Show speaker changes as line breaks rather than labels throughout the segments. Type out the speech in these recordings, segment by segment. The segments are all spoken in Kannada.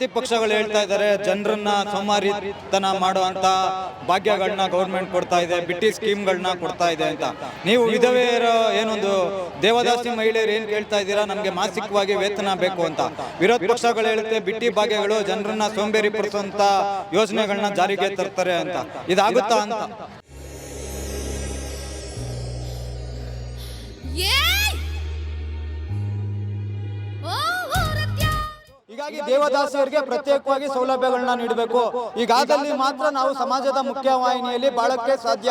ಪ್ರತಿಪಕ್ಷಗಳು ಹೇಳ್ತಾ ಇದ್ದಾರೆ, ಜನರನ್ನ ಸೋಮಾರಿತನ ಮಾಡುವಂತ ಭಾಗ್ಯಗಳನ್ನ ಗೌರ್ಮೆಂಟ್ ಕೊಡ್ತಾ ಇದೆ, ಬಿಟ್ಟಿ ಸ್ಕೀಮ್ಗಳನ್ನ ಕೊಡ್ತಾ ಇದೆ ಅಂತ. ನೀವು ವಿಧವೆಯರ ಏನೊಂದು ದೇವದಾಸಿ ಮಹಿಳೆಯರು ಏನ್ ಕೇಳ್ತಾ ಇದ್ದೀರಾ? ನಮ್ಗೆ ಮಾಸಿಕವಾಗಿ ವೇತನ ಬೇಕು ಅಂತ. ವಿರೋಧ ಪಕ್ಷಗಳು ಹೇಳುತ್ತೆ, ಬಿಟ್ಟಿ ಭಾಗ್ಯಗಳು ಜನರನ್ನ ಸೋಂಬೇರಿ ಪಡಿಸುವಂತ ಯೋಜನೆಗಳನ್ನ ಜಾರಿಗೆ ತರ್ತಾರೆ ಅಂತ. ಇದಾಗುತ್ತಾ ಅಂತ?
ಏಯ್!
ಹೀಗಾಗಿ ದೇವದಾಸಿಯರಿಗೆ ಪ್ರತ್ಯೇಕವಾಗಿ ಸೌಲಭ್ಯಗಳನ್ನ ನೀಡಬೇಕು. ಈಗಾದಲ್ಲಿ ಮಾತ್ರ ನಾವು ಸಮಾಜದ ಮುಖ್ಯವಾಹಿನಿಯಲ್ಲಿ ಬಾಳಕ್ಕೆ ಸಾಧ್ಯ.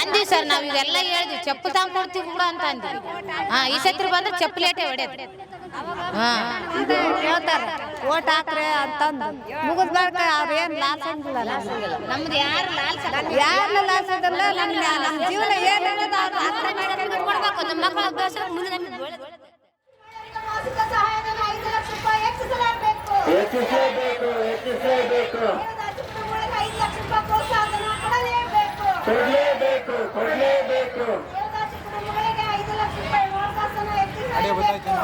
ಅಂದಿವಿ ಸರ್ ನಾವು ಇವೆಲ್ಲ ಹೇಳಿದ್ವಿ. ಚಪ್ಪಲ್ ತಗೊಂಡ್ ಕೊಡ್ತೀವಿ ಕೂಡ ಅಂತ ಅಂದ್ವಿ. ಹಾ ಈ ಸತ್ರ ಬಂದ್ರೆ ಚಪ್ಪಲೇಟೆ ಹೊಡೆಯೋದು. ಹಾ
ಹೇಳ್ತಾರೆ. ಓಟ್ ಹಾಕ್ರೆ ಅಂತಂದು. ಮುಗಿದ್ ಬಳಿಕ ಅವ್ರ ಏನ್ ಲಾಸ್ ಅಂದಿಲ್ಲ
ನಮ್ದು ಯಾರು ಲಾಲ್ಸ
ಯಾರನ್ನ ಲಾಸ್ ಅದಲ್ಲ ನಮ್ಮ ನಮ್ಮ ಜೀವನ ಏನ್ ಹೇಳೋದು ಅವ್ರು ಅರ್ಥ ಮಾಡ್ಕೊಂಡು
ಕೊಡ್ಬೇಕು. ನಮ್ಮ ಮಕ್ಕಳ ಅಭ್ಯಾಸ ಮುಂದೆ ನಮ್ಗೆ ಒಳ್ಳೇದು.
ಪ್ರೋತ್ಸಾಹಧನ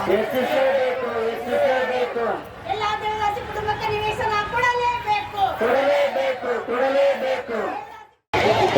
ಹೆಚ್ಚಿಸಲೇಬೇಕು
ಹೆಚ್ಚಿಸಬೇಕು ಹೆಚ್ಚಿಸಬೇಕು
ಕೊಡಲೇಬೇಕು.
ಕೊಡಲೇಬೇಕು ಕೊಡಲೇಬೇಕು.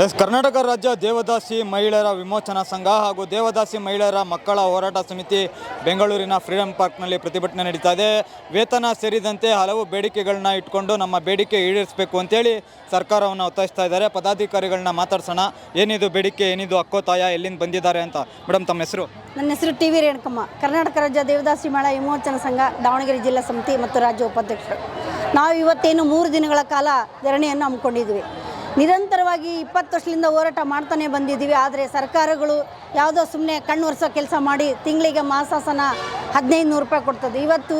ಎಸ್, ಕರ್ನಾಟಕ ರಾಜ್ಯ ದೇವದಾಸಿ ಮಹಿಳೆಯರ ವಿಮೋಚನಾ ಸಂಘ ಹಾಗೂ ದೇವದಾಸಿ ಮಹಿಳೆಯರ ಮಕ್ಕಳ ಹೋರಾಟ ಸಮಿತಿ ಬೆಂಗಳೂರಿನ ಫ್ರೀಡಂ ಪಾರ್ಕ್ನಲ್ಲಿ ಪ್ರತಿಭಟನೆ ನಡೀತಾ ಇದೆ. ವೇತನ ಸೇರಿದಂತೆ ಹಲವು ಬೇಡಿಕೆಗಳನ್ನ ಇಟ್ಕೊಂಡು ನಮ್ಮ ಬೇಡಿಕೆ ಈಡೇರಿಸಬೇಕು ಅಂತೇಳಿ ಸರ್ಕಾರವನ್ನು ಒತ್ತಾಯಿಸ್ತಾ ಇದ್ದಾರೆ. ಪದಾಧಿಕಾರಿಗಳನ್ನ ಮಾತಾಡ್ಸೋಣ. ಏನಿದು ಬೇಡಿಕೆ, ಏನಿದು ಅಕ್ಕೋತಾಯ ಎಲ್ಲಿಂದ ಬಂದಿದ್ದಾರೆ ಅಂತ. ಮೇಡಮ್ ತಮ್ಮ ಹೆಸರು?
ನನ್ನ ಹೆಸರು ಟಿ ವಿ ರೇಣುಕಮ್ಮ. ಕರ್ನಾಟಕ ರಾಜ್ಯ ದೇವದಾಸಿ ಮಹಿಳಾ ವಿಮೋಚನಾ ಸಂಘ, ದಾವಣಗೆರೆ ಜಿಲ್ಲಾ ಸಮಿತಿ ಮತ್ತು ರಾಜ್ಯ ಉಪಾಧ್ಯಕ್ಷರು. ನಾವು ಇವತ್ತೇನು ಮೂರು ದಿನಗಳ ಕಾಲ ಧರಣಿಯನ್ನು ಹಮ್ಮಿಕೊಂಡಿದ್ವಿ. ನಿರಂತರವಾಗಿ ಇಪ್ಪತ್ತು ವರ್ಷದಿಂದ ಹೋರಾಟ ಮಾಡ್ತಾನೆ ಬಂದಿದ್ದೀವಿ. ಆದರೆ ಸರ್ಕಾರಗಳು ಯಾವುದೋ ಸುಮ್ಮನೆ ಕಣ್ಣು ಒರೆಸೋ ಕೆಲಸ ಮಾಡಿ ತಿಂಗಳಿಗೆ ಮಾಸಾಸನ ಹದಿನೈದು ನೂರು ರೂಪಾಯಿ ಕೊಡ್ತದೆ. ಇವತ್ತು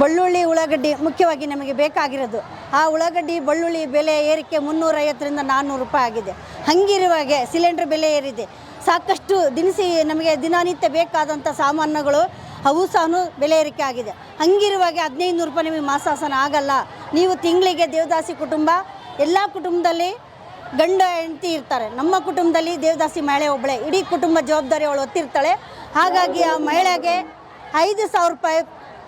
ಬಳ್ಳುಳ್ಳಿ, ಉಳ್ಳಾಗಡ್ಡಿ ಮುಖ್ಯವಾಗಿ ನಮಗೆ ಬೇಕಾಗಿರೋದು. ಆ ಉಳ್ಳಾಗಡ್ಡಿ, ಬಳ್ಳುಳ್ಳಿ ಬೆಲೆ ಏರಿಕೆ ಮುನ್ನೂರೈವತ್ತರಿಂದ ನಾನ್ನೂರು ರೂಪಾಯಿ ಆಗಿದೆ. ಹಂಗಿರುವಾಗೆ ಸಿಲಿಂಡ್ರ್ ಬೆಲೆ ಏರಿದೆ. ಸಾಕಷ್ಟು ದಿನಸಿ ನಮಗೆ ದಿನನಿತ್ಯ ಬೇಕಾದಂಥ ಸಾಮಾನುಗಳು ಅವು ಸಹ ಬೆಲೆ ಏರಿಕೆ ಆಗಿದೆ. ಹಂಗಿರುವಾಗ ಹದಿನೈದು ನೂರು ರೂಪಾಯಿ ನಿಮಗೆ ಮಾಸಾಸನ ಆಗಲ್ಲ. ನೀವು ತಿಂಗಳಿಗೆ ದೇವದಾಸಿ ಕುಟುಂಬ ಎಲ್ಲ ಕುಟುಂಬದಲ್ಲಿ ಗಂಡ ಹೆಂಡತಿ ಇರ್ತಾರೆ. ನಮ್ಮ ಕುಟುಂಬದಲ್ಲಿ ದೇವದಾಸಿ ಮಹಿಳೆ ಒಬ್ಬಳೆ. ಇಡೀ ಕುಟುಂಬ ಜವಾಬ್ದಾರಿ ಅವಳು ಹೊತ್ತಿರ್ತಾಳೆ. ಹಾಗಾಗಿ ಆ ಮಹಿಳೆಗೆ ಐದು ಸಾವಿರ ರೂಪಾಯಿ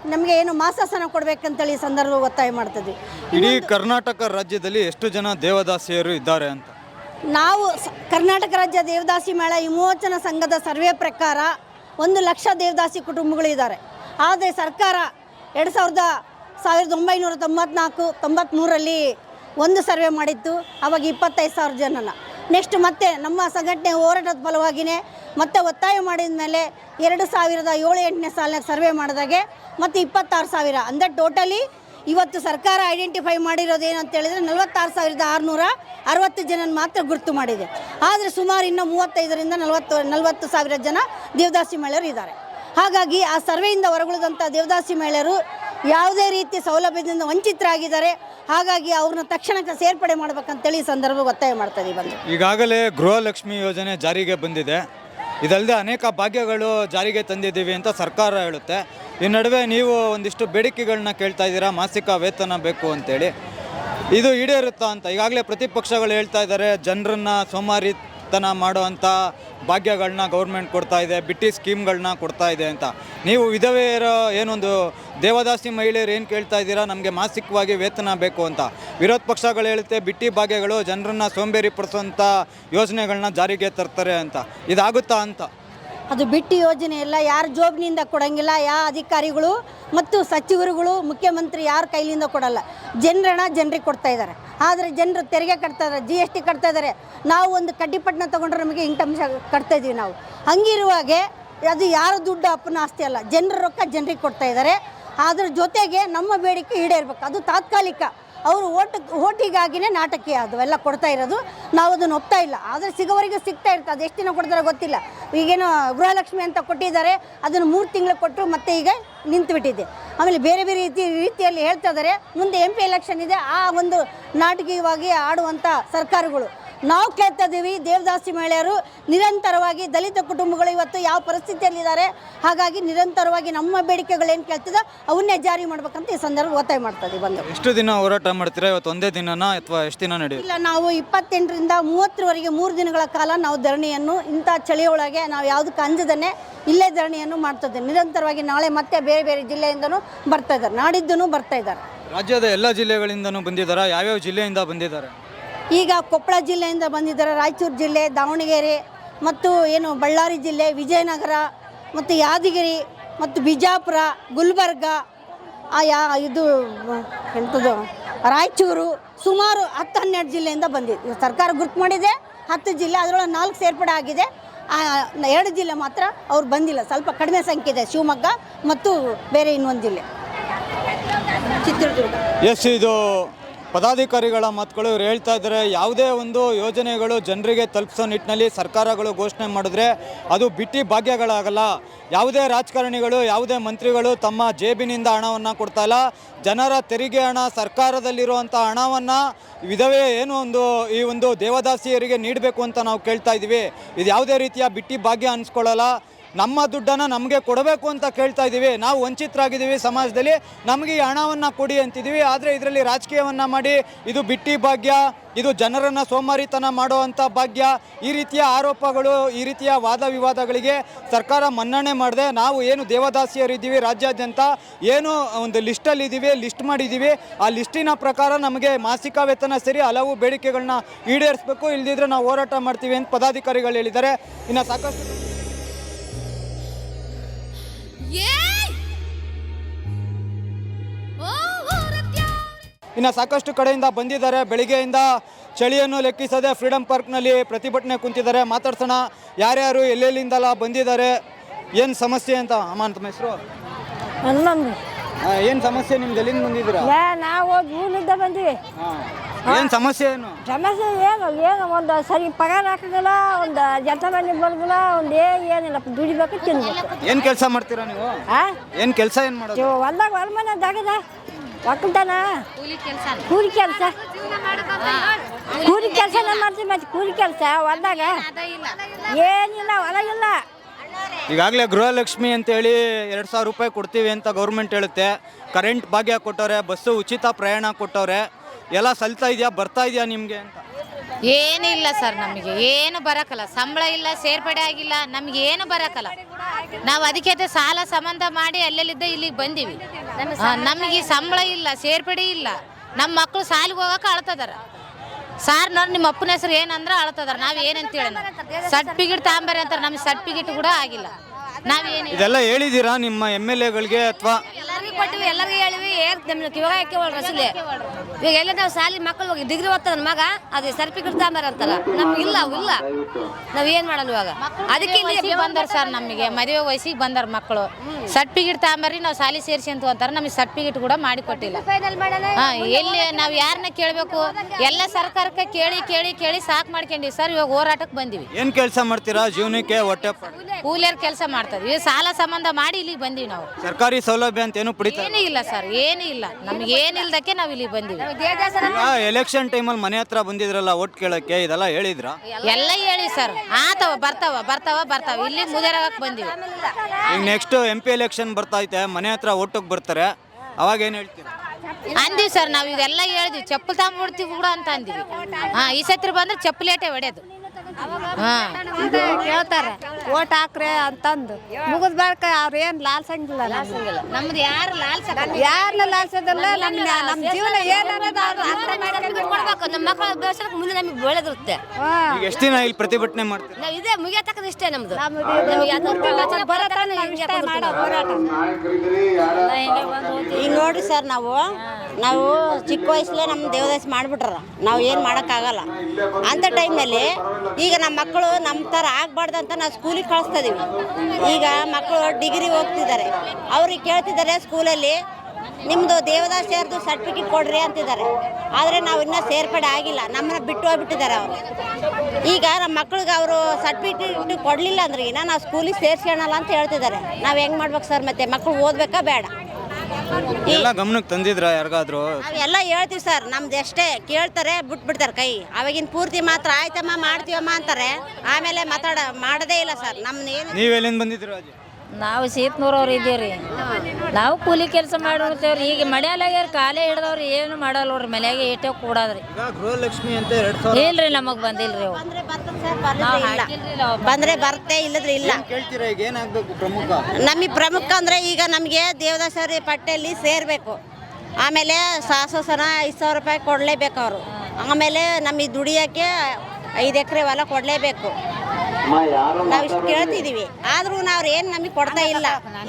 ನಮಗೆ ಏನು ಮಾಸಾಸನ ಕೊಡಬೇಕಂತೇಳಿ ಈ ಸಂದರ್ಭ ಒತ್ತಾಯ ಮಾಡ್ತಿದ್ವಿ.
ಇಡೀ ಕರ್ನಾಟಕ ರಾಜ್ಯದಲ್ಲಿ ಎಷ್ಟು ಜನ ದೇವದಾಸಿಯರು ಇದ್ದಾರೆ ಅಂತ?
ನಾವು ಸ- ಕರ್ನಾಟಕ ರಾಜ್ಯ ದೇವದಾಸಿ ಮೇಳ ವಿಮೋಚನ ಸಂಘದ ಸರ್ವೆ ಪ್ರಕಾರ ಒಂದು ಲಕ್ಷ ದೇವದಾಸಿ ಕುಟುಂಬಗಳು ಇದ್ದಾರೆ. ಆದರೆ ಸರ್ಕಾರ ಎರಡು ಸಾವಿರದ ಸಾವಿರದ ಒಂಬೈನೂರ ತೊಂಬತ್ನಾಲ್ಕು ತೊಂಬತ್ತ್ಮೂರರಲ್ಲಿ ಒಂದು ಸರ್ವೆ ಮಾಡಿತ್ತು ಅವಾಗ ಇಪ್ಪತ್ತೈದು ಸಾವಿರ ಜನನ. ನೆಕ್ಸ್ಟ್ ಮತ್ತೆ ನಮ್ಮ ಸಂಘಟನೆ ಹೋರಾಟದ ಫಲವಾಗಿಯೇ ಮತ್ತೆ ಒತ್ತಾಯ ಮಾಡಿದ ಮೇಲೆ ಎರಡು ಸಾವಿರದ ಏಳು ಎಂಟನೇ ಸಾಲಿನಾಗ ಸರ್ವೆ ಮಾಡಿದಾಗೆ ಮತ್ತು ಇಪ್ಪತ್ತಾರು ಸಾವಿರ. ಅಂದರೆ ಟೋಟಲಿ ಇವತ್ತು ಸರ್ಕಾರ ಐಡೆಂಟಿಫೈ ಮಾಡಿರೋದು ಏನು ಅಂತ ಹೇಳಿದ್ರೆ ನಲವತ್ತಾರು ಸಾವಿರದ ಆರುನೂರ ಅರವತ್ತು ಜನ ಮಾತ್ರ ಗುರುತು ಮಾಡಿದೆ. ಆದರೆ ಸುಮಾರು ಇನ್ನೂ ಮೂವತ್ತೈದರಿಂದ ನಲವತ್ತು ನಲವತ್ತು ಸಾವಿರ ಜನ ದೇವದಾಸಿ ಮಹಿಳೆಯರು ಇದ್ದಾರೆ. ಹಾಗಾಗಿ ಆ ಸರ್ವೆಯಿಂದ ಹೊರಗುಳಿದಂಥ ದೇವದಾಸಿ ಮಹಿಳೆಯರು ಯಾವುದೇ ರೀತಿ ಸೌಲಭ್ಯದಿಂದ ವಂಚಿತರಾಗಿದ್ದಾರೆ, ಹಾಗಾಗಿ ಅವ್ರನ್ನ ತಕ್ಷಣಕ್ಕೆ ಸೇರ್ಪಡೆ ಮಾಡ್ಬೇಕಂತೇಳಿ ಈ ಸಂದರ್ಭ ಒತ್ತಾಯ ಮಾಡ್ತಾ ಇದೀವಿ ಬಂದು
ಈಗಾಗಲೇ ಗೃಹಲಕ್ಷ್ಮಿ ಯೋಜನೆ ಜಾರಿಗೆ ಬಂದಿದೆ. ಇದಲ್ಲದೆ ಅನೇಕ ಭಾಗ್ಯಗಳು ಜಾರಿಗೆ ತಂದಿದ್ದೀವಿ ಅಂತ ಸರ್ಕಾರ ಹೇಳುತ್ತೆ. ಈ ನಡುವೆ ನೀವು ಒಂದಿಷ್ಟು ಬೇಡಿಕೆಗಳನ್ನ ಕೇಳ್ತಾ ಇದ್ದೀರಾ, ಮಾಸಿಕ ವೇತನ ಬೇಕು ಅಂತೇಳಿ. ಇದು ಈಡೇರುತ್ತಾ ಅಂತ ಈಗಾಗಲೇ ಪ್ರತಿಪಕ್ಷಗಳು ಹೇಳ್ತಾ ಇದ್ದಾರೆ, ಜನರನ್ನ ಸೋಮಾರಿತನ ಮಾಡುವಂಥ ಭಾಗ್ಯಗಳನ್ನ ಗೌರ್ಮೆಂಟ್ ಕೊಡ್ತಾ ಇದೆ, ಬಿಟ್ಟಿ ಸ್ಕೀಮ್ಗಳನ್ನ ಕೊಡ್ತಾ ಇದೆ ಅಂತ. ನೀವು ವಿಧವೆಯರ ಏನೊಂದು ದೇವದಾಸಿ ಮಹಿಳೆಯರು ಏನು ಕೇಳ್ತಾ ಇದ್ದೀರಾ? ನಮಗೆ ಮಾಸಿಕವಾಗಿ ವೇತನ ಬೇಕು ಅಂತ. ವಿರೋಧ ಪಕ್ಷಗಳು ಹೇಳುತ್ತೆ, ಬಿಟ್ಟಿ ಭಾಗ್ಯಗಳು ಜನರನ್ನು ಸೋಂಬೇರಿ ಪಡಿಸುವಂಥ ಯೋಜನೆಗಳನ್ನ ಜಾರಿಗೆ ತರ್ತಾರೆ ಅಂತ. ಇದಾಗುತ್ತಾ ಅಂತ?
ಅದು ಬಿಟ್ಟು ಯೋಜನೆ ಎಲ್ಲ ಯಾರ ಜೋಬ್ನಿಂದ ಕೊಡಂಗಿಲ್ಲ ಯಾವ ಅಧಿಕಾರಿಗಳು ಮತ್ತು ಸಚಿವರುಗಳು, ಮುಖ್ಯಮಂತ್ರಿ ಯಾರ ಕೈಲಿಂದ ಕೊಡಲ್ಲ. ಜನರಣ ಜನರಿಗೆ ಕೊಡ್ತಾ ಇದ್ದಾರೆ. ಆದರೆ ಜನರು ತೆರಿಗೆ ಕಟ್ತಾ ಇದ್ದಾರೆ ಜಿ ಎಸ್ ಟಿ ಕಟ್ತಾ ಇದ್ದಾರೆ ನಾವು ಒಂದು ಕಡ್ಡಿಪಟ್ಟಣ ತೊಗೊಂಡ್ರೆ ನಮಗೆ ಇನ್ಕಮ್ ಕಟ್ತಾ ಇದ್ದೀವಿ ನಾವು. ಹಂಗಿರುವಾಗೆ ಅದು ಯಾರು ದುಡ್ಡು ಅಪ್ಪನ ಆಸ್ತಿ ಅಲ್ಲ. ಜನರ ರೊಕ್ಕ ಜನರಿಗೆ ಕೊಡ್ತಾ ಇದ್ದಾರೆ ಅದ್ರ ಜೊತೆಗೆ ನಮ್ಮ ಬೇಡಿಕೆ ಈಡೇರ್ಬೇಕು. ಅದು ತಾತ್ಕಾಲಿಕ. ಅವರು ಓಟ್, ಓಟಿಗಾಗಿನೇ ನಾಟಕೀಯ ಅದು, ಎಲ್ಲ ಕೊಡ್ತಾ ಇರೋದು. ನಾವು ಅದನ್ನು ಒಪ್ತಾ ಇಲ್ಲ. ಆದರೆ ಸಿಗೋವರೆಗೆ ಸಿಗ್ತಾ ಇರ್ತದೆ ಅದು ಎಷ್ಟು ದಿನ ಕೊಡ್ತಾರೋ ಗೊತ್ತಿಲ್ಲ. ಈಗೇನೋ ಗೃಹಲಕ್ಷ್ಮಿ ಅಂತ ಕೊಟ್ಟಿದ್ದಾರೆ. ಅದನ್ನು ಮೂರು ತಿಂಗಳು ಕೊಟ್ಟರು ಮತ್ತೆ ಈಗ ನಿಂತುಬಿಟ್ಟಿದೆ ಆಮೇಲೆ ಬೇರೆ ಬೇರೆ ರೀತಿ ರೀತಿಯಲ್ಲಿ ಹೇಳ್ತಾ ಇದ್ದಾರೆ. ಮುಂದೆ ಎಂ ಪಿ ಎಲೆಕ್ಷನ್ ಇದೆ. ಆ ಒಂದು ನಾಟಕೀಯವಾಗಿ ಆಡುವಂಥ ಸರ್ಕಾರಗಳು. ನಾವು ಕೇಳ್ತಾ ಇದ್ದೀವಿ ದೇವದಾಸಿ ಮಹಿಳೆಯರು ನಿರಂತರವಾಗಿ ದಲಿತ ಕುಟುಂಬಗಳು ಇವತ್ತು ಯಾವ ಪರಿಸ್ಥಿತಿಯಲ್ಲಿದ್ದಾರೆ? ಹಾಗಾಗಿ ನಿರಂತರವಾಗಿ ನಮ್ಮ ಬೇಡಿಕೆಗಳೇನು ಕೇಳ್ತಿದ್ದೋ ಅವನ್ನೇ ಜಾರಿ ಮಾಡ್ಬೇಕಂತ ಈ ಸಂದರ್ಭ ಒತ್ತಾಯ ಮಾಡ್ತಾ ಇದ್ದೀವಿ ಬಂದು
ಎಷ್ಟು ದಿನ ಹೋರಾಟ ಮಾಡ್ತೀರಾ? ಇವತ್ತು ಒಂದೇ ದಿನನಾ ಅಥವಾ ಎಷ್ಟು ದಿನ ನಡೆಯುತ್ತೆ?
ಇಲ್ಲ ನಾವು ಇಪ್ಪತ್ತೆಂಟರಿಂದ ಮೂವತ್ತರವರೆಗೆ ಮೂರು ದಿನಗಳ ಕಾಲ ನಾವು ಧರಣಿಯನ್ನು ಇಂಥ ಚಳಿಯೊಳಗೆ ನಾವು ಯಾವುದಕ್ಕೆ ಅಂಜದನ್ನೇ ಇಲ್ಲೇ ಧರಣಿಯನ್ನು ಮಾಡ್ತಿದ್ದೇವೆ ನಿರಂತರವಾಗಿ ನಾಳೆ ಮತ್ತೆ ಬೇರೆ ಬೇರೆ ಜಿಲ್ಲೆಯಿಂದನೂ ಬರ್ತಾ ಇದ್ದಾರೆ. ನಾಡಿದ್ದು ಬರ್ತಾ ಇದ್ದಾರೆ.
ರಾಜ್ಯದ ಎಲ್ಲ ಜಿಲ್ಲೆಗಳಿಂದನೂ ಬಂದಿದ್ದಾರೆ? ಯಾವ್ಯಾವ ಜಿಲ್ಲೆಯಿಂದ ಬಂದಿದ್ದಾರೆ?
ಈಗ ಕೊಪ್ಪಳ ಜಿಲ್ಲೆಯಿಂದ ಬಂದಿದ್ದಾರೆ. ರಾಯಚೂರು ಜಿಲ್ಲೆ, ದಾವಣಗೆರೆ ಮತ್ತು ಏನು ಬಳ್ಳಾರಿ ಜಿಲ್ಲೆ, ವಿಜಯನಗರ ಮತ್ತು ಯಾದಗಿರಿ ಮತ್ತು ಬಿಜಾಪುರ, ಗುಲ್ಬರ್ಗ ಯಾ ಇದು ಎಂಥದ್ದು ರಾಯಚೂರು ಸುಮಾರು ಹತ್ತು ಹನ್ನೆರಡು ಜಿಲ್ಲೆಯಿಂದ ಬಂದಿದೆ ಸರ್ಕಾರ ಗುರುತು ಮಾಡಿದೆ. ಹತ್ತು ಜಿಲ್ಲೆ, ಅದರೊಳಗೆ ನಾಲ್ಕು ಸೇರ್ಪಡೆ ಆಗಿದೆ. ಎರಡು ಜಿಲ್ಲೆ ಮಾತ್ರ ಅವ್ರು ಬಂದಿಲ್ಲ. ಸ್ವಲ್ಪ ಕಡಿಮೆ ಸಂಖ್ಯೆ ಇದೆ. ಶಿವಮೊಗ್ಗ ಮತ್ತು ಬೇರೆ ಇನ್ನೊಂದು ಜಿಲ್ಲೆ. ಚಿತ್ರದುರ್ಗ.
ಎಸ್, ಇದು ಪದಾಧಿಕಾರಿಗಳ ಮಾತುಗಳು ಇವ್ರು ಹೇಳ್ತಾ ಇದ್ದಾರೆ, ಯಾವುದೇ ಒಂದು ಯೋಜನೆಗಳು ಜನರಿಗೆ ತಲುಪಿಸೋ ನಿಟ್ಟಿನಲ್ಲಿ ಸರ್ಕಾರಗಳು ಘೋಷಣೆ ಮಾಡಿದ್ರೆ ಅದು ಬಿಟ್ಟಿ ಭಾಗ್ಯಗಳಾಗಲ್ಲ. ಯಾವುದೇ ರಾಜಕಾರಣಿಗಳು, ಯಾವುದೇ ಮಂತ್ರಿಗಳು ತಮ್ಮ ಜೇಬಿನಿಂದ ಹಣವನ್ನು ಕೊಡ್ತಾ ಇಲ್ಲ. ಜನರ ತೆರಿಗೆ ಹಣ ಸರ್ಕಾರದಲ್ಲಿರುವಂಥ ಹಣವನ್ನು ವಿಧವೇ ಏನು ಒಂದು ಈ ಒಂದು ದೇವದಾಸಿಯರಿಗೆ ನೀಡಬೇಕು ಅಂತ ನಾವು ಕೇಳ್ತಾ ಇದ್ದೀವಿ ಇದು ಯಾವುದೇ ರೀತಿಯ ಬಿಟ್ಟಿ ಭಾಗ್ಯ ಅನ್ಸ್ಕೊಳ್ಳಲ್ಲ. ನಮ್ಮ ದುಡ್ಡನ್ನು ನಮಗೆ ಕೊಡಬೇಕು ಅಂತ ಕೇಳ್ತಾ ಇದ್ದೀವಿ. ನಾವು ವಂಚಿತರಾಗಿದ್ದೀವಿ ಸಮಾಜದಲ್ಲಿ. ನಮಗೆ ಈ ಹಣವನ್ನು ಕೊಡಿ ಅಂತಿದ್ದೀವಿ. ಆದರೆ ಇದರಲ್ಲಿ ರಾಜಕೀಯವನ್ನು ಮಾಡಿ, ಇದು ಬಿಟ್ಟಿ ಭಾಗ್ಯ, ಇದು ಜನರನ್ನು ಸೋಮಾರಿತನ ಮಾಡುವಂಥ ಭಾಗ್ಯ, ಈ ರೀತಿಯ ಆರೋಪಗಳು, ಈ ರೀತಿಯ ವಾದ ವಿವಾದಗಳಿಗೆ ಸರ್ಕಾರ ಮನ್ನಣೆ ಮಾಡಿದೆ, ನಾವು ಏನು ದೇವದಾಸಿಯರಿದ್ದೀವಿ ರಾಜ್ಯಾದ್ಯಂತ, ಏನು ಒಂದು ಲಿಸ್ಟಲ್ಲಿ ಇದ್ದೀವಿ ಲಿಸ್ಟ್ ಮಾಡಿದ್ದೀವಿ ಆ ಲಿಸ್ಟಿನ ಪ್ರಕಾರ ನಮಗೆ ಮಾಸಿಕ ವೇತನ ಸೇರಿ ಹಲವು ಬೇಡಿಕೆಗಳನ್ನ ಈಡೇರಿಸಬೇಕು. ಇಲ್ಲದಿದ್ದರೆ ನಾವು ಹೋರಾಟ ಮಾಡ್ತೀವಿ ಅಂತ ಪದಾಧಿಕಾರಿಗಳು ಹೇಳಿದ್ದಾರೆ. ಇನ್ನು ಸಾಕಷ್ಟು ಇನ್ನು ಸಾಕಷ್ಟು ಕಡೆಯಿಂದ ಬಂದಿದ್ದಾರೆ. ಬೆಳಿಗ್ಗೆಯಿಂದ ಚಳಿಯನ್ನು ಲೆಕ್ಕಿಸದೆ ಫ್ರೀಡಮ್ ಪಾರ್ಕ್ನಲ್ಲಿ ಪ್ರತಿಭಟನೆ ಕುಂತಿದ್ದಾರೆ. ಮಾತಾಡ್ಸೋಣ, ಯಾರ್ಯಾರು ಎಲ್ಲೆಲ್ಲಿಂದಲ್ಲ ಬಂದಿದ್ದಾರೆ? ಏನು ಸಮಸ್ಯೆ ಅಂತ? ಅಮ್ಮ ತಮ್ಮ ಹೆಸರು? ಏನು ಸಮಸ್ಯೆ ನಿಮ್ದು? ಎಲ್ಲಿಂದ ಬಂದಿದ್ದೀರಾ?
ಯಾ ನಾವು ಊರಿಂದ ಬಂದಿವಿ.
ಏನು ಸಮಸ್ಯೆ ಏನು?
ಸಮಸ್ಯೆ ಏನು ಏನು ಒಂದು ಸರಿ ಪಗಾರ ಹಾಕೋದಿಲ್ಲ ಒಂದು ಜಂತ ಮನೆ ಬರೋದಿಲ್ಲ ಒಂದು ಏ ಏನಿಲ್ಲ ದುಡಿಬೇಕು ತಿನ್ಬೇಕು.
ಏನು ಕೆಲಸ ಮಾಡ್ತೀರಾ ನೀವು?
ಆ?
ಏನು ಕೆಲಸ ಏನು ಮಾಡೋದು?
ಇವ್ ಹೊಲ್ದಾಗ ಹೊಲ ಮನೆ ಜಾಗದ ಒಕ್ಕಲ್ತನ
ಕೂಲಿ ಕೆಲಸ
ಕೂಲಿ ಕೆಲಸ. ಕೂಲಿ ಕೆಲಸನೇ ಮಾಡ್ತೀವಿ ಮತ್ತೆ ಕೂಲಿ ಕೆಲಸ ಹೊಲ್ದಾಗ. ಏನಿಲ್ಲ ಹೊಲ ಇಲ್ಲ.
ಈಗಾಗಲೇ ಗೃಹಲಕ್ಷ್ಮಿ ಅಂತೇಳಿ ಎರಡು ಸಾವಿರ ರೂಪಾಯಿ ಕೊಡ್ತೀವಿ ಅಂತ ಗೌರ್ಮೆಂಟ್ ಹೇಳುತ್ತೆ. ಕರೆಂಟ್ ಭಾಗ್ಯ ಕೊಟ್ಟವ್ರೆ ಬಸ್ಸು ಉಚಿತ ಪ್ರಯಾಣ ಕೊಟ್ಟವ್ರೆ. ಎಲ್ಲ ಸಲ್ತಾ ಇದೆಯಾ ಬರ್ತಾ ಇದೆಯಾ ನಿಮಗೆ ಅಂತ?
ಏನಿಲ್ಲ ಸರ್ ನಮಗೆ ಏನು ಬರಕಲ್ಲ. ಸಂಬಳ ಇಲ್ಲ ಸೇರ್ಪಡೆ ಆಗಿಲ್ಲ ನಮ್ಗೆ ಏನು ಬರಕಲ್ಲ. ನಾವು ಅದಕ್ಕೆ ಅದೇ ಸಾಲ ಸಂಬಂಧ ಮಾಡಿ ಅಲ್ಲೆಲ್ಲಿದ್ದ ಇಲ್ಲಿಗೆ ಬಂದೀವಿ. ನಮಗೆ ಸಂಬಳ ಇಲ್ಲ ಸೇರ್ಪಡೆ ಇಲ್ಲ. ನಮ್ಮ ಮಕ್ಕಳು ಸಾಲಿಗೆ ಹೋಗಕ್ಕೆ ಅಳ್ತದಾರ ಸಾರ್ ನೋಡಿ ನಿಮ್ಮ ಅಪ್ಪನ ಹೆಸರು ಏನಂದ್ರೆ ಅಳತದ್ರ ನಾವು ಏನಂತ ಹೇಳಿ ಸರ್ಟಿಫಿಕೇಟ್ ತಗೊಂಬಾರಿ ಅಂತಾರೆ. ನಮ್ಗೆ ಸರ್ಟಿಫಿಕೇಟ್ ಕೂಡ ಆಗಿಲ್ಲ. ನಾವೇನು
ಇದೆಲ್ಲ ಹೇಳಿದೀರಾ ನಿಮ್ಮ ಎಂ ಎಲ್ ಎಗಳಿಗೆ ಅಥವಾ?
ಎಲ್ಲರಿಗೂ ಕೊಟ್ಟಿವಿ ಎಲ್ಲರಿಗೂ ಹೇಳಿವಿ ಏಕ್ ನಮ್ಗೆ ಇವಾಗ ಯಾಕೆ ರಸಲೆ ಈಗ ಎಲ್ಲ ನಾವು ಸಾಲಿ ಮಕ್ಕಳು ಹೋಗಿ ಡಿಗ್ರಿ ಓದ್ತಾರ ನನ್ನ ಮಗ ಅದು ಸರ್ಟಿಫಿಕೇಟ್ ತಗೊಂಬಾರ ಅಂತಾರ. ನಮ್ಗೆ ಇಲ್ಲ ಅವು ಇಲ್ಲ. ನಾವ್ ಏನ್ ಮಾಡಲ್ಲ ಇವಾಗ? ಅದಕ್ಕೆ ಇಲ್ಲಿ
ವಯಸ್ಸಿಗೆ ಬಂದಾರ ಸರ್ ನಮಗೆ. ಮದುವೆ ವಯಸ್ಸಿಗೆ ಬಂದಾರ ಮಕ್ಕಳು. ಸರ್ಟಿಫಿಕೇಟ್ ತಗೊಂಬರ್ರಿ ನಾವು ಸಾಲಿ ಸೇರಿಸಿ ಅಂತ ಅಂತಾರೆ ನಮಗೆ ಸರ್ಟಿಫಿಕೇಟ್ ಕೂಡ ಮಾಡಿ ಕೊಟ್ಟಿಲ್ಲ.
ಫೈನಲ್ ಮಾಡೋಣ?
ಹಾ ಎಲ್ಲಿ ನಾವು ಯಾರನ್ನ ಕೇಳಬೇಕು? ಎಲ್ಲ ಸರ್ಕಾರಕ್ಕೆ ಕೇಳಿ ಕೇಳಿ ಕೇಳಿ ಸಾಕು ಮಾಡ್ಕೊಂಡಿವಿ ಸರ್ ಇವಾಗ ಹೋರಾಟಕ್ಕೆ ಬಂದಿವಿ.
ಏನು ಕೆಲಸ ಮಾಡ್ತೀರಾ? ಜೀವನಕ್ಕೆ ಹೊಟ್ಟೆ
ಕೂಲಿಯರ್ ಕೆಲಸ ಇವಾಗ ಸಾಲ ಸಂಬಂಧ ಮಾಡಿ ಇಲ್ಲಿಗೆ ಬಂದೀವಿ ನಾವು.
ಸರ್ಕಾರಿ ಸೌಲಭ್ಯ ಅಂತ ಏನು ಪಡಿತಾ
ಏನೂ ಇಲ್ಲ ಸರ್ ಏನು ಇಲ್ಲ. ನಮ್ಗೆ ಏನಿಲ್ದಕ್ಕೆ ನಾವು ಇಲ್ಲಿಗೆ ಬಂದೀವಿ.
ಎಲೆಕ್ಷನ್ ಟೈಮಲ್ಲಿ ಮನೆ ಹತ್ರ ಬಂದಿದ್ರಲ್ಲ ಓಟ್ ಕೇಳಕ್ಕೆ ಇದೆಲ್ಲ ಹೇಳಿದ್ರ?
ಎಲ್ಲ ಹೇಳಿ ಸರ್. ಆತವ ಬರ್ತಾವ ಬರ್ತಾವ ಬರ್ತಾವ. ಇಲ್ಲಿ ಮುದೇರಾಗಕ್ಕೆ ಬಂದಿವಿ.
ಈಗ ನೆಕ್ಸ್ಟ್ ಎಂ ಪಿ ಎಲೆಕ್ಷನ್ ಬರ್ತೈತೆ ಮನೆ ಹತ್ರ ಓಟಕ್ ಬರ್ತಾರೆ. ಅವಾಗ ಏನು ಹೇಳ್ತೀರಾ?
ಅಂದಿವಿ ಸರ್ ನಾವು ಇದೆಲ್ಲ ಹೇಳಿದ್ವಿ. ಚಪ್ಪಲ್ ತಗೊಂಡ್ಬಿಡ್ತೀವಿ ಕೂಡ ಅಂತ ಅಂದಿವಿ. ಹಾ ಈ ಸತ್ರ ಬಂದ್ರೆ ಚಪ್ಪಲೇಟೆ ಹೊಡೆಯೋದು ಹಾ.
ಕೇಳ್ತಾರ ಓಟ್ ಹಾಕ್ರೆ ಅಂತಂದು. ಮುಗಿದ್ ಬಾಳ್ಕ ಅವ್ರು ಏನ್ ಲಾಲ್ಸಂಗಿಲ್ಲ.
ನಮ್ದು ಯಾರು ಲಾಲ್ಸ
ಯಾರನ್ನ ಲಾಲ್ಸೋದಿಲ್ಲ ನಮ್ಮ ನಮ್ಮ ಜೀವನ ಏನನ್ನೋದು ಅವ್ರು ಅರ್ಥ ಮಾಡ್ಕೊಂಡು
ಕೊಡ್ಬೇಕು. ನಮ್ಮ ಮಕ್ಕಳ ಬೆಳೆಸೋಕೆ ಮುಂದೆ ನಮಗೆ ಬೆಳೆದಿರುತ್ತೆ.
ಈಗ ಎಷ್ಟು ದಿನ ಇಲ್ಲಿ ಪ್ರತಿಭಟನೆ ಮಾಡ್ತೀರಾ?
ನಾವು ಇದೇ ಮುಗಿಯತಕ್ಕದ ಇಷ್ಟೇ ನಮ್ದು. ನಮಗೆ
ಬರತಾನೆ ಇಷ್ಟ ಮಾಡೋ ಹೋರಾಟ.
ಈಗ ನೋಡ್ರಿ ಸರ್ ನಾವು. ನಾವು ಚಿಕ್ಕ ವಯಸ್ಸಲ್ಲೇ ನಮ್ಮ ದೇವದಾಸಿ ಮಾಡಿಬಿಟ್ರ ನಾವು ಏನು ಮಾಡೋಕ್ಕಾಗಲ್ಲ. ಅಂಥ ಟೈಮ್ನಲ್ಲಿ ಈಗ ನಮ್ಮ ಮಕ್ಕಳು ನಮ್ಮ ಥರ ಆಗಬಾರ್ದು ಅಂತ ನಾವು ಸ್ಕೂಲಿಗೆ ಕಳಿಸ್ತಾ ಈಗ ಮಕ್ಕಳು ಡಿಗ್ರಿ ಹೋಗ್ತಿದ್ದಾರೆ. ಅವ್ರಿಗೆ ಕೇಳ್ತಿದ್ದಾರೆ ಸ್ಕೂಲಲ್ಲಿ ನಿಮ್ಮದು ದೇವದಾಸಿಯರ್ದು ಸರ್ಟಿಫಿಕೇಟ್ ಕೊಡ್ರಿ ಅಂತಿದ್ದಾರೆ. ಆದರೆ ನಾವು ಇನ್ನೂ ಸೇರ್ಪಡೆ ಆಗಿಲ್ಲ. ನಮ್ಮನ್ನ ಬಿಟ್ಟು ಹೋಗ್ಬಿಟ್ಟಿದ್ದಾರೆ ಅವರು. ಈಗ ನಮ್ಮ ಮಕ್ಳಿಗೆ ಅವರು ಸರ್ಟಿಫಿಕೇಟ್ ಕೊಡಲಿಲ್ಲ ಅಂದ್ರೆ ನಾವು ಸ್ಕೂಲಿಗೆ ಸೇರ್ಸ್ಕೊಳಲ್ಲ ಅಂತ ಹೇಳ್ತಿದ್ದಾರೆ. ನಾವು ಹೆಂಗೆ ಮಾಡ್ಬೇಕು ಸರ್ ಮತ್ತೆ? ಮಕ್ಕಳು ಓದಬೇಕಾ ಬೇಡ.
ಎಲ್ಲ ಗಮನಕ್ಕೆ ತಂದಿದ್ರ ಯಾರಿಗಾದ್ರು?
ನಾವೆಲ್ಲ ಹೇಳ್ತೀವಿ ಸರ್ ನಮ್ದು ಎಷ್ಟೇ ಕೇಳ್ತಾರೆ ಬಿಟ್ಬಿಡ್ತಾರೆ ಕೈ. ಅವಾಗಿನ ಪೂರ್ತಿ ಮಾತ್ರ ಆಯ್ತಮ್ಮ ಮಾಡ್ತೀವಮ್ಮ ಅಂತಾರೆ. ಆಮೇಲೆ ಮಾತಾಡ ಮಾಡೋದೇ ಇಲ್ಲ ಸರ್ ನಮ್ದು ಏನು
ನೀವು ಎಲ್ಲಿಂದ ಬಂದಿದ್ರು ಅಜ್ಜಿ
ನಾವು ಸೀತ್ನೂರವ್ರು ಇದ್ದೀವಿ ರೀ ನಾವು ಕೂಲಿ ಕೆಲಸ ಮಾಡಿರ್ತೇವ್ರಿ ಈಗ ಮನ್ಯಾಲಾಗ್ಯಾರ ಕಾಲೇ ಹಿಡ್ದವ್ರಿ ಏನು ಮಾಡಲ್ಲ ನೋಡ್ರಿ ಮನ್ಯಾಗೆ ಕೂಡಾದ್ರಿ.
ಕೂಡದ್ರಿ ಗೃಹಲಕ್ಷ್ಮಿ ಅಂತ ಎರಡ್ ಸಾವಿರ
ಇಲ್ರಿ ನಮಗೆ ಬಂದಿಲ್ರಿ ಅವು.
ಬಂದ್ರೆ ಬರ್ತೇ ಸರ್ ಬರ್ಲಿದ್ರೆ ಇಲ್ಲ. ಬಂದ್ರೆ ಬರುತ್ತೆ ಇಲ್ಲದ್ರೆ ಇಲ್ಲ.
ಕೇಳ್ತೀರಾ ಈಗ ಏನಾಗ್ಬೇಕು ಪ್ರಮುಖ?
ನಮಗೆ ಪ್ರಮುಖ ಅಂದರೆ ಈಗ ನಮಗೆ ದೇವದಾಸರಿ ಪಟ್ಟೆಯಲ್ಲಿ ಸೇರಬೇಕು. ಆಮೇಲೆ ಸಾಸೋಸನ ಐದು ಸಾವಿರ ರೂಪಾಯಿ ಕೊಡಲೇಬೇಕು ಅವರು. ಆಮೇಲೆ ನಮಗೆ ದುಡಿಯೋಕ್ಕೆ ಐದು ಎಕರೆ ಹೊಲ ಕೊಡಲೇಬೇಕು. ನಾವು ಇಷ್ಟು ಕೇಳ್ತಿದ್ದೀವಿ ಆದರೂ ನಾವು ಏನು ನಮಗೆ ಕೊಡ್ತಾ ಇಲ್ಲ.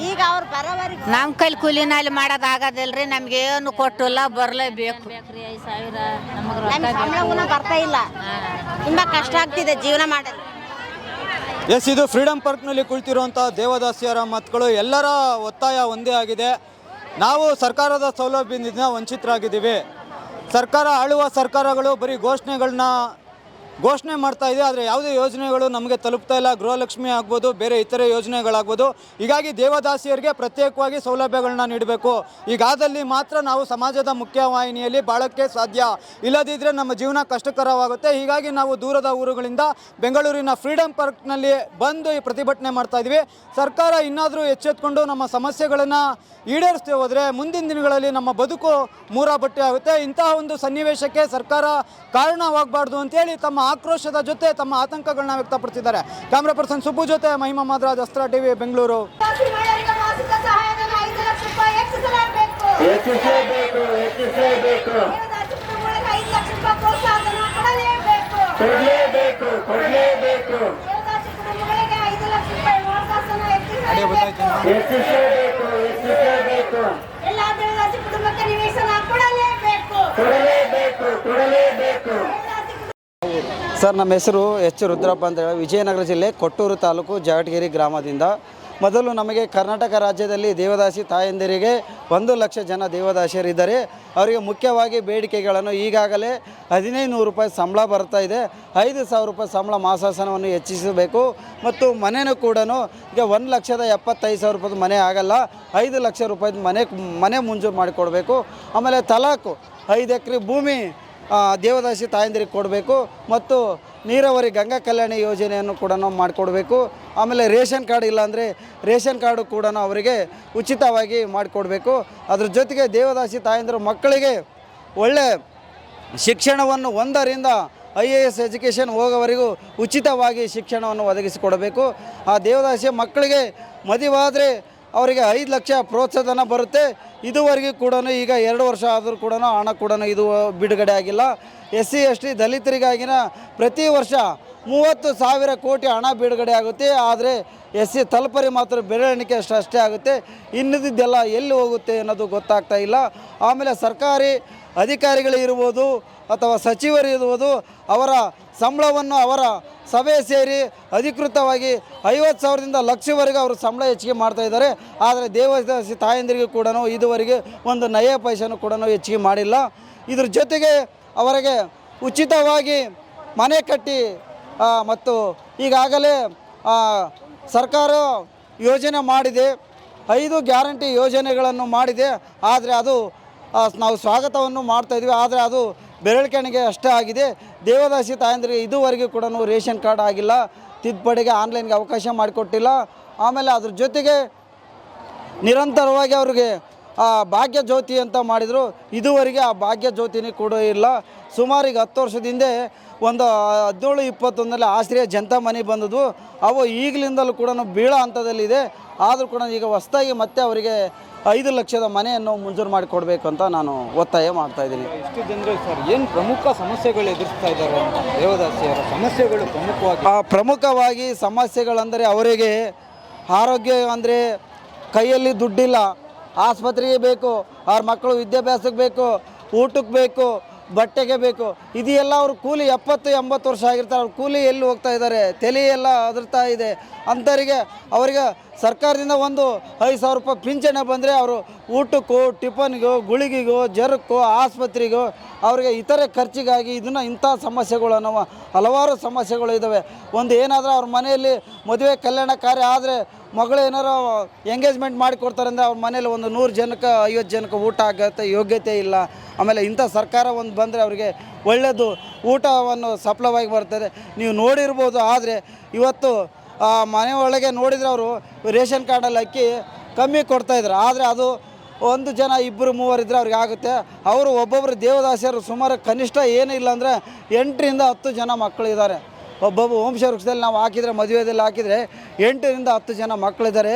ಈಗ ಅವ್ರು ಬರೋವರೆಗೆ
ನಮ್ಮ ಕೈಲಿ ಕೂಲಿನಲ್ಲಿ ಮಾಡೋದು ಆಗೋದಿಲ್ರಿ ನಮ್ಗೆ ಏನು ಕೊಟ್ಟಿಲ್ಲ ಬರಲೇಬೇಕು
ನಮಗೆ
ನಮಗೆ ಸಂಬಳವೂ ಬರ್ತಾ ಇಲ್ಲ. ತುಂಬ ಕಷ್ಟ ಆಗ್ತಿದೆ ಜೀವನ ಮಾಡೋದು.
ಎಸ್ ಇದು ಫ್ರೀಡಮ್ ಪಾರ್ಕ್ನಲ್ಲಿ ಕುಳಿತಿರುವಂಥ ದೇವದಾಸಿಯರ ಮಾತುಗಳು ಎಲ್ಲರ ಒತ್ತಾಯ ಒಂದೇ ಆಗಿದೆ. ನಾವು ಸರ್ಕಾರದ ಸೌಲಭ್ಯದಿಂದ ವಂಚಿತರಾಗಿದ್ದೀವಿ. ಸರ್ಕಾರ ಆಳುವ ಸರ್ಕಾರಗಳು ಬರೀ ಘೋಷಣೆಗಳನ್ನ ಘೋಷಣೆ ಮಾಡ್ತಾ ಇದೆ, ಆದರೆ ಯಾವುದೇ ಯೋಜನೆಗಳು ನಮಗೆ ತಲುಪ್ತಾ ಇಲ್ಲ. ಗೃಹಲಕ್ಷ್ಮಿ ಆಗ್ಬೋದು, ಬೇರೆ ಇತರೆ ಯೋಜನೆಗಳಾಗ್ಬೋದು. ಹೀಗಾಗಿ ದೇವದಾಸಿಯರಿಗೆ ಪ್ರತ್ಯೇಕವಾಗಿ ಸೌಲಭ್ಯಗಳನ್ನ ನೀಡಬೇಕು. ಈಗಾದಲ್ಲಿ ಮಾತ್ರ ನಾವು ಸಮಾಜದ ಮುಖ್ಯವಾಹಿನಿಯಲ್ಲಿ ಬಾಳಕ್ಕೆ ಸಾಧ್ಯ. ಇಲ್ಲದಿದ್ದರೆ ನಮ್ಮ ಜೀವನ ಕಷ್ಟಕರವಾಗುತ್ತೆ. ಹೀಗಾಗಿ ನಾವು ದೂರದ ಊರುಗಳಿಂದ ಬೆಂಗಳೂರಿನ ಫ್ರೀಡಮ್ ಪಾರ್ಕ್ನಲ್ಲಿ ಬಂದು ಈ ಪ್ರತಿಭಟನೆ ಮಾಡ್ತಾ ಇದ್ದೀವಿ ಸರ್ಕಾರ ಇನ್ನಾದರೂ ಎಚ್ಚೆತ್ಕೊಂಡು ನಮ್ಮ ಸಮಸ್ಯೆಗಳನ್ನು ಈಡೇರಿಸ್ತೇ ಹೋದರೆ ಮುಂದಿನ ದಿನಗಳಲ್ಲಿ ನಮ್ಮ ಬದುಕು ಮೂರ ಬಟ್ಟೆ ಆಗುತ್ತೆ. ಇಂತಹ ಒಂದು ಸನ್ನಿವೇಶಕ್ಕೆ ಸರ್ಕಾರ ಕಾರಣವಾಗಬಾರ್ದು ಅಂತೇಳಿ ತಮ್ಮ ಆಕ್ರೋಶದ ಜೊತೆ ತಮ್ಮ ಆತಂಕಗಳನ್ನ ವ್ಯಕ್ತಪಡಿಸಿದ್ದಾರೆ. ಕ್ಯಾಮ್ರಾ ಪರ್ಸನ್ ಸುಬ್ಬು ಜೊತೆ ಮಹಿಮಾ ಮಾದ್ರಾಜ್, ಅಸ್ತ್ರ ಟಿವಿ, ಬೆಂಗಳೂರು.
ಎಲ್ಲ ಕುಟುಂಬಕ್ಕೆ ನಿವೇಶನ ಕೊಡಲೇಬೇಕು ದೇವದಾಸಿ ಕುಟುಂಬ
ಸರ್, ನಮ್ಮ ಹೆಸರು ಎಚ್ ರುದ್ರಪ್ಪ ಅಂತ ಹೇಳಿ. ವಿಜಯನಗರ ಜಿಲ್ಲೆ ಕೊಟ್ಟೂರು ತಾಲೂಕು ಜಗಟಗಿರಿ ಗ್ರಾಮದಿಂದ. ಮೊದಲು ನಮಗೆ ಕರ್ನಾಟಕ ರಾಜ್ಯದಲ್ಲಿ ದೇವದಾಸಿ ತಾಯಂದಿರಿಗೆ ಒಂದು ಲಕ್ಷ ಜನ ದೇವದಾಸಿಯರಿದ್ದಾರೆ. ಅವರಿಗೆ ಮುಖ್ಯವಾಗಿ ಬೇಡಿಕೆಗಳನ್ನು ಈಗಾಗಲೇ ಹದಿನೈದು ನೂರು ರೂಪಾಯಿ ಸಂಬಳ ಬರ್ತಾ ಇದೆ. ಐದು ಸಾವಿರ ರೂಪಾಯಿ ಸಂಬಳ ಮಾಸಾಸನವನ್ನು ಹೆಚ್ಚಿಸಬೇಕು. ಮತ್ತು ಮನೆಯೂ ಕೂಡ ಈಗ ಒಂದು ಲಕ್ಷದ ಎಪ್ಪತ್ತೈದು ಸಾವಿರ ರೂಪಾಯಿ ಮನೆ ಆಗಲ್ಲ. ಐದು ಲಕ್ಷ ರೂಪಾಯಿ ಮನೆ ಮನೆ ಮುಂಜೂರು ಮಾಡಿಕೊಡಬೇಕು. ಆಮೇಲೆ ತಲಾಕು, ಐದು ಎಕರೆ ಭೂಮಿ ದೇವದಾಸಿ ತಾಯಂದಿರಿಗೆ ಕೊಡಬೇಕು ಮತ್ತು ನೀರಾವರಿ ಗಂಗಾ ಕಲ್ಯಾಣ ಯೋಜನೆಯನ್ನು ಕೂಡ ನಾವು ಮಾಡಿಕೊಡ್ಬೇಕು. ಆಮೇಲೆ ರೇಷನ್ ಕಾರ್ಡ್ ಇಲ್ಲಾಂದರೆ ರೇಷನ್ ಕಾರ್ಡು ಕೂಡ ಅವರಿಗೆ ಉಚಿತವಾಗಿ ಮಾಡಿಕೊಡ್ಬೇಕು. ಅದ್ರ ಜೊತೆಗೆ ದೇವದಾಸಿ ತಾಯಂದಿರು ಮಕ್ಕಳಿಗೆ ಒಳ್ಳೆ ಶಿಕ್ಷಣವನ್ನು ಒಂದರಿಂದ ಐ ಎ ಎಸ್ ಎಜುಕೇಷನ್ ಹೋಗೋವರೆಗೂ ಉಚಿತವಾಗಿ ಶಿಕ್ಷಣವನ್ನು ಒದಗಿಸಿಕೊಡಬೇಕು. ಆ ದೇವದಾಸಿಯ ಮಕ್ಕಳಿಗೆ ಮದುವಾದರೆ ಅವರಿಗೆ ಐದು ಲಕ್ಷ ಪ್ರೋತ್ಸಾಹಧನ ಬರುತ್ತೆ. ಇದುವರೆಗೂ ಕೂಡ ಈಗ ಎರಡು ವರ್ಷ ಆದರೂ ಕೂಡ ಹಣ ಕೂಡ ಇದು ಬಿಡುಗಡೆ ಆಗಿಲ್ಲ. ಎಸ್ ಸಿ ಎಸ್ ಟಿ ದಲಿತರಿಗಾಗಿನ ಪ್ರತಿ ವರ್ಷ ಮೂವತ್ತು ಸಾವಿರ ಕೋಟಿ ಹಣ ಬಿಡುಗಡೆ ಆಗುತ್ತೆ. ಆದರೆ ಎಸ್ ಸಿ ತಲುಪರಿ ಮಾತ್ರ ಬೆರಳೆಣಿಕೆ ಅಷ್ಟು ಅಷ್ಟೇ ಆಗುತ್ತೆ. ಇನ್ನಿದ್ದೆಲ್ಲ ಎಲ್ಲಿ ಹೋಗುತ್ತೆ ಅನ್ನೋದು ಗೊತ್ತಾಗ್ತಾ ಇಲ್ಲ. ಆಮೇಲೆ ಸರ್ಕಾರಿ ಅಧಿಕಾರಿಗಳು ಇರ್ಬೋದು ಅಥವಾ ಸಚಿವರಿರುವುದು ಅವರ ಸಂಬಳವನ್ನು ಅವರ ಸಭೆ ಸೇರಿ ಅಧಿಕೃತವಾಗಿ ಐವತ್ತು ಸಾವಿರದಿಂದ ಲಕ್ಷವರೆಗೆ ಅವರು ಸಂಬಳ ಹೆಚ್ಚಿಗೆ ಮಾಡ್ತಾ ಇದ್ದಾರೆ. ಆದರೆ ದೇವದಾಸಿ ತಾಯಂದಿರಿಗೂ ಕೂಡ ಇದುವರೆಗೆ ಒಂದು ನಯ ಪೈಸೆಯನ್ನು ಕೂಡ ಹೆಚ್ಚಿಗೆ ಮಾಡಿಲ್ಲ. ಇದ್ರ ಜೊತೆಗೆ ಅವರಿಗೆ ಉಚಿತವಾಗಿ ಮನೆ ಕಟ್ಟಿ ಮತ್ತು ಈಗಾಗಲೇ ಸರ್ಕಾರ ಯೋಜನೆ ಮಾಡಿದೆ. ಐದು ಗ್ಯಾರಂಟಿ ಯೋಜನೆಗಳನ್ನು ಮಾಡಿದೆ. ಆದರೆ ಅದು ನಾವು ಸ್ವಾಗತವನ್ನು ಮಾಡ್ತಾ ಇದ್ವಿ ಆದರೆ ಅದು ಬೆರಳಿಕೆಣಿಗೆ ಅಷ್ಟೇ ಆಗಿದೆ. ದೇವದಾಸಿ ತಾಯಂದ್ರಿಗೆ ಇದುವರೆಗೂ ಕೂಡ ರೇಷನ್ ಕಾರ್ಡ್ ಆಗಿಲ್ಲ. ತಿದ್ದುಪಡಿಗೆ ಆನ್ಲೈನ್ಗೆ ಅವಕಾಶ ಮಾಡಿಕೊಟ್ಟಿಲ್ಲ. ಆಮೇಲೆ ಅದ್ರ ಜೊತೆಗೆ ನಿರಂತರವಾಗಿ ಅವ್ರಿಗೆ, ಆ ಭಾಗ್ಯ ಜ್ಯೋತಿ ಅಂತ ಮಾಡಿದರು. ಇದುವರೆಗೆ ಆ ಭಾಗ್ಯ ಜ್ಯೋತಿನೇ ಕೂಡ ಇಲ್ಲ. ಸುಮಾರು ಈಗ ಹತ್ತು ವರ್ಷದ ಹಿಂದೆ ಒಂದು ಹದಿನೇಳು ಇಪ್ಪತ್ತೊಂದರಲ್ಲಿ ಆಶ್ರಯ ಜನತಾ ಮನೆ ಬಂದದ್ದು. ಅವು ಈಗಲಿಂದಲೂ ಕೂಡ ಬೀಳೋ ಹಂತದಲ್ಲಿದೆ. ಆದರೂ ಕೂಡ ಈಗ ಹೊಸದಾಗಿ ಮತ್ತೆ ಅವರಿಗೆ ಐದು ಲಕ್ಷದ ಮನೆಯನ್ನು ಮಂಜೂರು ಮಾಡಿಕೊಡ್ಬೇಕು ಅಂತ ನಾನು ಒತ್ತಾಯ ಮಾಡ್ತಾ ಇದ್ದೀನಿ.
ಎಷ್ಟು ಜನರು ಸರ್ ಏನು ಪ್ರಮುಖ ಸಮಸ್ಯೆಗಳು ಎದುರಿಸ್ತಾ ಇದ್ದಾರೆ ಅಂತ ದೇವದಾಸಿಯರ ಸಮಸ್ಯೆಗಳು ಪ್ರಮುಖವಾಗಿ?
ಆ ಪ್ರಮುಖವಾಗಿ ಸಮಸ್ಯೆಗಳಂದರೆ ಅವರಿಗೆ ಆರೋಗ್ಯ ಅಂದರೆ ಕೈಯಲ್ಲಿ ದುಡ್ಡಿಲ್ಲ ಆಸ್ಪತ್ರೆಗೆ ಬೇಕು ಅವ್ರ ಮಕ್ಕಳು ವಿದ್ಯಾಭ್ಯಾಸಕ್ಕೆ ಬೇಕು ಊಟಕ್ಕೆ ಬೇಕು ಬಟ್ಟೆಗೆ ಬೇಕು ಇದೆಲ್ಲ ಅವ್ರ ಕೂಲಿ ಎಪ್ಪತ್ತು ಎಂಬತ್ತು ವರ್ಷ ಆಗಿರ್ತಾರೆ. ಅವ್ರ ಕೂಲಿ ಎಲ್ಲಿ ಹೋಗ್ತಾ ಇದ್ದಾರೆ? ತಲೆ ಎಲ್ಲ ಅದರ್ತಾ ಇದೆ. ಅಂಥವರಿಗೆ ಅವರಿಗೆ ಸರ್ಕಾರದಿಂದ ಒಂದು ಐದು ಸಾವಿರ ರೂಪಾಯಿ ಪಿಂಚಣಿ ಬಂದರೆ ಅವರು ಊಟಕ್ಕೂ, ಟಿಫನ್ಗೂ, ಗುಳಿಗೆಗೂ ಜ್ವರಕ್ಕೂ ಆಸ್ಪತ್ರೆಗೂ, ಅವರಿಗೆ ಇತರೆ ಖರ್ಚಿಗಾಗಿ ಇದನ್ನು ಇಂಥ ಸಮಸ್ಯೆಗಳು ನಾವು ಹಲವಾರು ಸಮಸ್ಯೆಗಳು ಇದ್ದಾವೆ ಒಂದು ಏನಾದರೂ ಅವ್ರ ಮನೆಯಲ್ಲಿ ಮದುವೆ ಕಲ್ಯಾಣ ಕಾರ್ಯ ಆದರೆ ಮಗಳು ಏನಾರು ಎಂಗೇಜ್ಮೆಂಟ್ ಮಾಡಿಕೊಡ್ತಾರೆ ಅಂದರೆ ಅವ್ರ ಮನೇಲಿ ಒಂದು ನೂರು ಜನಕ್ಕೆ, ಐವತ್ತು ಜನಕ್ಕೆ ಊಟ ಆಗತ್ತೆ, ಯೋಗ್ಯತೆ ಇಲ್ಲ. ಆಮೇಲೆ ಇಂಥ ಸರ್ಕಾರ ಒಂದು ಬಂದರೆ ಅವರಿಗೆ ಒಳ್ಳೆಯದು ಊಟವನ್ನು ಸಫಲವಾಗಿ ಬರ್ತದೆ. ನೀವು ನೋಡಿರ್ಬೋದು, ಆದರೆ ಇವತ್ತು ಮನೆ ಒಳಗೆ ನೋಡಿದರೆ ಅವರು ರೇಷನ್ ಕಾರ್ಡಲ್ಲಿ ಅಕ್ಕಿ ಕಮ್ಮಿ ಕೊಡ್ತಾಯಿದ್ರು ಆದರೆ ಅದು ಒಂದು ಜನ ಇಬ್ಬರು ಮೂವರು ಇದ್ದರೆ ಅವ್ರಿಗೆ ಆಗುತ್ತೆ. ಅವರು ಒಬ್ಬೊಬ್ಬರು ದೇವದಾಸಿಯರು ಸುಮಾರು ಕನಿಷ್ಠ ಏನಿಲ್ಲ ಅಂದರೆ ಎಂಟರಿಂದ ಹತ್ತು ಜನ ಮಕ್ಕಳಿದ್ದಾರೆ ಒಬ್ಬೊಬ್ಬ ವಂಶ ವೃಕ್ಷದಲ್ಲಿ ನಾವು ಹಾಕಿದರೆ, ಮದುವೆದಲ್ಲಿ ಹಾಕಿದರೆ ಎಂಟರಿಂದ ಹತ್ತು ಜನ ಮಕ್ಕಳಿದ್ದಾರೆ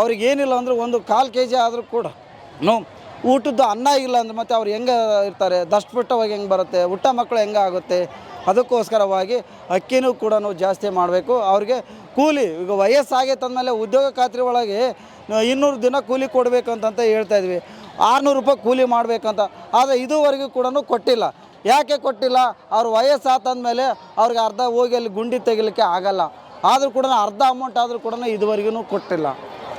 ಅವ್ರಿಗೆ ಏನಿಲ್ಲ ಅಂದರೆ ಒಂದು ಕಾಲು ಕೆ ಜಿ ಆದರೂ ಕೂಡ. ನೋ, ಊಟದ್ದು ಅನ್ನ ಇಲ್ಲ ಅಂದರೆ ಮತ್ತೆ ಅವ್ರು ಹೆಂಗೆ ಇರ್ತಾರೆ? ದಷ್ಟಪುಟ್ಟವಾಗಿ ಹೆಂಗೆ ಬರುತ್ತೆ? ಊಟ ಮಕ್ಕಳು ಹೆಂಗೆ ಆಗುತ್ತೆ? ಅದಕ್ಕೋಸ್ಕರವಾಗಿ ಅಕ್ಕಿನೂ ಕೂಡ ನಾವು ಜಾಸ್ತಿ ಮಾಡಬೇಕು. ಅವ್ರಿಗೆ ಕೂಲಿ, ಈಗ ವಯಸ್ಸಾಗೈತೆ ಅಂದಮೇಲೆ ಉದ್ಯೋಗ ಖಾತ್ರಿ ಒಳಗೆ ಇನ್ನೂರು ದಿನ ಕೂಲಿ ಕೊಡಬೇಕಂತಂತ ಹೇಳ್ತಾ ಇದ್ವಿ. ಆರುನೂರು ರೂಪಾಯಿ ಕೂಲಿ ಮಾಡಬೇಕಂತ. ಆದರೆ ಇದುವರೆಗೂ ಕೂಡ ಕೊಟ್ಟಿಲ್ಲ. ಯಾಕೆ ಕೊಟ್ಟಿಲ್ಲ? ಅವ್ರ ವಯಸ್ಸಾತಂದಮೇಲೆ ಅವ್ರಿಗೆ ಅರ್ಧ ಹೋಗಿ ಅಲ್ಲಿ ಗುಂಡಿ ತೆಗಿಲಿಕ್ಕೆ ಆಗಲ್ಲ. ಆದರೂ ಕೂಡ ಅರ್ಧ ಅಮೌಂಟ್ ಆದರೂ ಕೂಡ ಇದುವರೆಗೂ ಕೊಟ್ಟಿಲ್ಲ.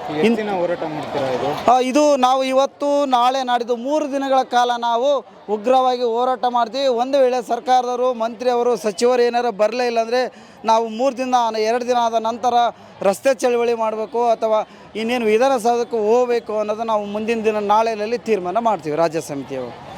ಹೋರಾಟ ಮಾಡ್ತೀರಾ ಇದು?
ಆ, ಇದು ನಾವು ಇವತ್ತು ನಾಳೆ ನಾಡಿದ್ದು ಮೂರು ದಿನಗಳ ಕಾಲ ನಾವು ಉಗ್ರವಾಗಿ ಹೋರಾಟ ಮಾಡ್ತೀವಿ. ಒಂದು ವೇಳೆ ಸರ್ಕಾರದವರು ಮಂತ್ರಿಯವರು ಸಚಿವರು ಏನಾರು ಬರಲೇ ಇಲ್ಲ ಅಂದರೆ ನಾವು ಮೂರು ದಿನ ಎರಡು ದಿನ ಆದ ನಂತರ ರಸ್ತೆ ಚಳವಳಿ ಮಾಡಬೇಕು ಅಥವಾ ಇನ್ನೇನು ವಿಧಾನಸೌಧಕ್ಕೆ ಹೋಗಬೇಕು ಅನ್ನೋದು ನಾವು ಮುಂದಿನ ದಿನ ನಾಳೆಯಲ್ಲಿ ತೀರ್ಮಾನ ಮಾಡ್ತೀವಿ ರಾಜ್ಯ ಸಮಿತಿಯವರು.